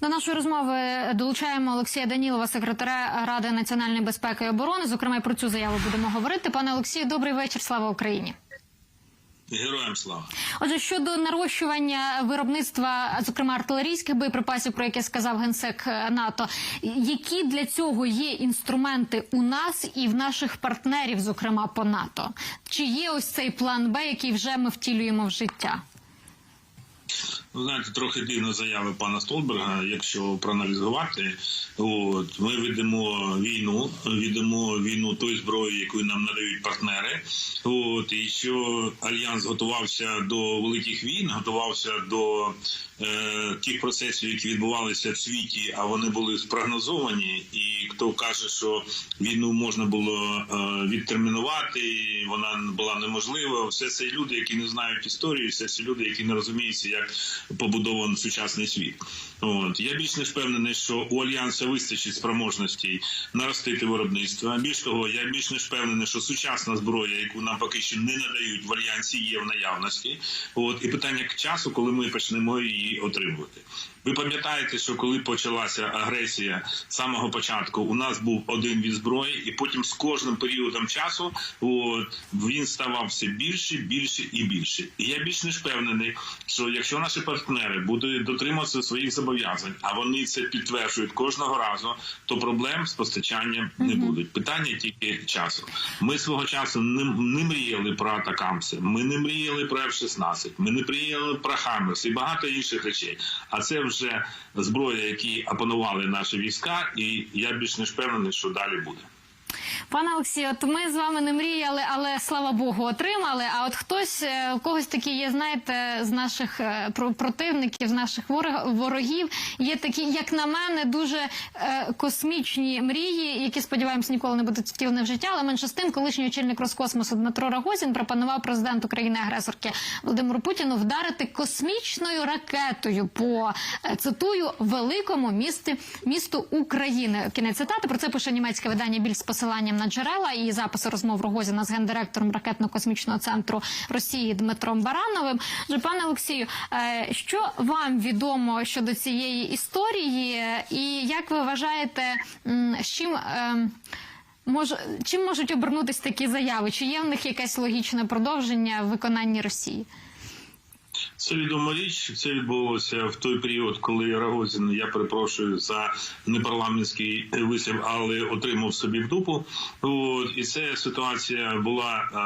До нашої розмови долучаємо Олексія Данілова, секретаря Ради національної безпеки і оборони. Зокрема, і про цю заяву будемо говорити. Пане Олексію, добрий вечір. Слава Україні. Героям слава. Отже, щодо нарощування виробництва, зокрема артилерійських боєприпасів, про яке сказав генсек е, НАТО, які для цього є інструменти у нас і в наших партнерів, зокрема по НАТО? Чи є ось цей план Б, який вже ми втілюємо в життя? Ви знаєте, трохи дивна заява пана Столберга. Якщо проаналізувати, от ми ведемо війну, ведемо війну тої зброї, яку нам надають партнери. От і що альянс готувався до великих війн, готувався до е, тих процесів, які відбувалися в світі, а вони були спрогнозовані. І каже, що війну можна було е, відтермінувати, і вона була неможлива. Все це люди, які не знають історії, все це люди, які не розуміються, як побудований сучасний світ. От я більш не впевнений, що у альянсу вистачить спроможностей наростити виробництво. Більш того, я більш не впевнений, що сучасна зброя, яку нам поки що не надають в альянсі, є в наявності. От і питання часу, коли ми почнемо її отримувати. Ви пам'ятаєте, що коли почалася агресія з самого початку, у нас був один від зброї, і потім з кожним періодом часу от, він ставав все більше, більше і більше. І я більш не впевнений, що якщо наші партнери будуть дотримуватися своїх зобов'язань, а вони це підтверджують кожного разу, то проблем з постачанням не будуть. Питання тільки часу. Ми свого часу не, не мріяли про атакамси, ми не мріяли про F-16, ми не мріяли про Хаммерс і багато інших речей. А це вже зброя, які опанували наші війська, і я більш не впевнений, що далі буде. Пане Олексію, от ми з вами не мріяли, але слава Богу, отримали. А от хтось е, у когось такі є, знаєте, з наших е, про- противників, з наших ворог- ворогів, є такі, як на мене, дуже е, космічні мрії, які сподіваємось ніколи не будуть втілені в життя. Але менше з тим, колишній очільник Роскосмосу Дмитро Рогозін пропонував президенту країни-агресорки Володимиру Путіну вдарити космічною ракетою по цитую великому місті місту України. Кінець цитати про це пише німецьке видання більш з посиланням на джерела і записи розмов Рогозіна з гендиректором ракетно-космічного центру Росії Дмитром Барановим. Отже, пане Олексію, е, що вам відомо щодо цієї історії, і як ви вважаєте, з чим? е, Може, чим можуть обернутися такі заяви? Чи є в них якесь логічне продовження в виконанні Росії? Це відома річ. Це відбулося в той період, коли Рогозін, я перепрошую за непарламентський вислів, але отримав собі в дупу. От і ця ситуація була е,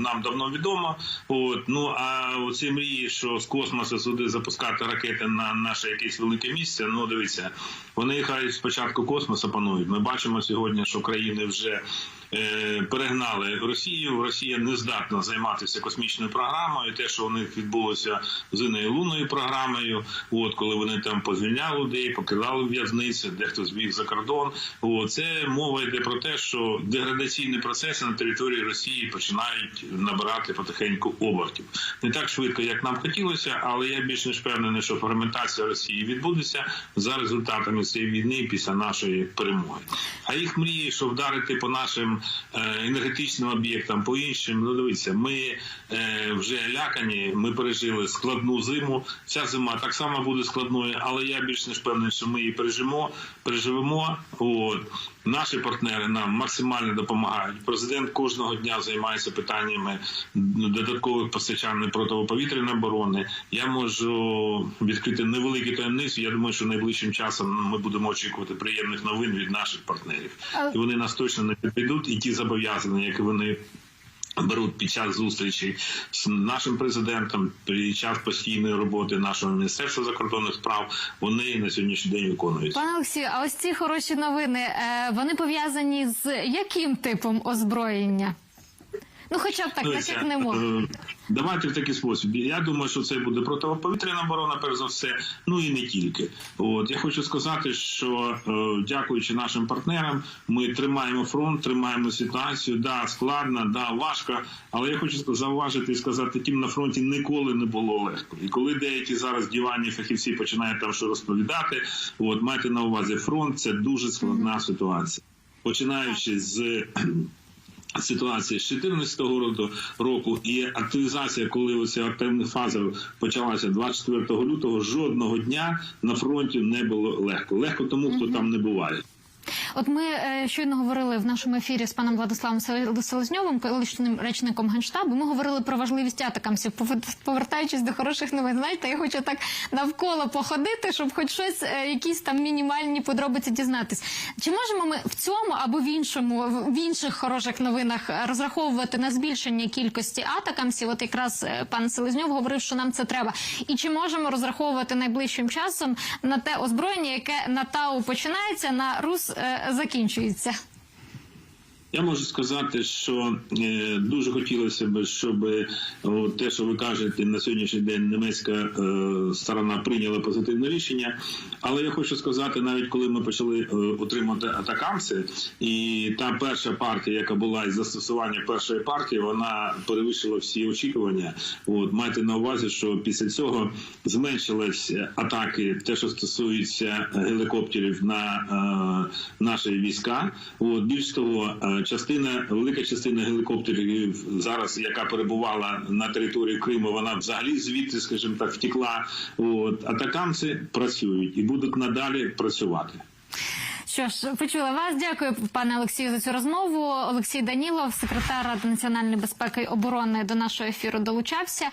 нам давно відома. От ну а оці мрії, що з космосу сюди запускати ракети на наше якесь велике місце. Ну дивіться, вони хай спочатку космос опанують. Ми бачимо сьогодні, що країни вже. Е, Перегнали Росію. Росія не здатна займатися космічною програмою. Те, що у них відбулося з іною лунною програмою, от коли вони там позвільняли людей, покидали в'язниці, дехто збіг за кордон. От, це мова йде про те, що деградаційні процеси на території Росії починають набирати потихеньку обертів. Не так швидко, як нам хотілося, але я більш ніж впевнений, що фрагментація Росії відбудеться за результатами цієї війни після нашої перемоги. А їх мрії, що вдарити по нашим енергетичним об'єктам, по іншим, ну дивіться, ми е, вже лякані, ми пережили складну зиму. Ця зима так само буде складною, але я більш ніж впевнений, що ми її пережимо, переживемо. От. Наші партнери нам максимально допомагають. Президент кожного дня займається питаннями додаткових постачань протиповітряної оборони. Я можу відкрити невеликі таємниці. Я думаю, що найближчим часом ми будемо очікувати приємних новин від наших партнерів, і вони нас точно не підведуть. І ті зобов'язання, які вони. Беруть під час зустрічі з нашим президентом під час постійної роботи нашого міністерства закордонних справ. Вони на сьогоднішній день виконують. Пане Олексію, а ось ці хороші новини е, вони пов'язані з яким типом озброєння? Ну, хоча б так, так як не можна. е, Давайте в такий спосіб. Я думаю, що це буде протиповітряна оборона, перш за все. Ну і не тільки. От я хочу сказати, що е, дякуючи нашим партнерам, ми тримаємо фронт, тримаємо ситуацію. Да, складно, да, важко. Але я хочу зауважити і сказати, тим на фронті ніколи не було легко. І коли деякі зараз диванні фахівці починають там що розповідати, от майте на увазі фронт, це дуже складна ситуація, починаючи з Ситуація з 2014 року, року і активізація, коли оця активна фаза почалася 24 лютого, жодного дня на фронті не було легко. Легко тому, хто там не буває. От ми е, щойно говорили в нашому ефірі з паном Владиславом Селезньовим, колишнім речником генштабу. Ми говорили про важливість атакамсів. Повер- Повертаючись до хороших новин, знаєте, я хочу так навколо походити, щоб хоч щось, е, якісь там мінімальні подробиці дізнатись. Чи можемо ми в цьому або в іншому в інших хороших новинах е, розраховувати на збільшення кількості атакамсів? От якраз пан Селезньов говорив, що нам це треба. І чи можемо розраховувати найближчим часом на те озброєння, яке на ТАУ починається, на РУС закінчується? Я можу сказати, що е, дуже хотілося б, щоб те, що ви кажете, на сьогоднішній день німецька е, сторона прийняла позитивне рішення. Але я хочу сказати, навіть коли ми почали е, отримати атакамси, і та перша партія, яка була із застосування першої партії, вона перевищила всі очікування. От майте на увазі, що після цього зменшились атаки, те, що стосується гелікоптерів на е, наші війська. От більш того, частина велика частина гелікоптерів зараз, яка перебувала на території Криму, вона взагалі звідти, скажімо так, втекла. От атакамці працюють і будуть надалі працювати. Що ж, почула вас. Дякую, пане Олексію, за цю розмову. Олексій Данілов, секретар Ради національної безпеки і оборони, до нашого ефіру долучався.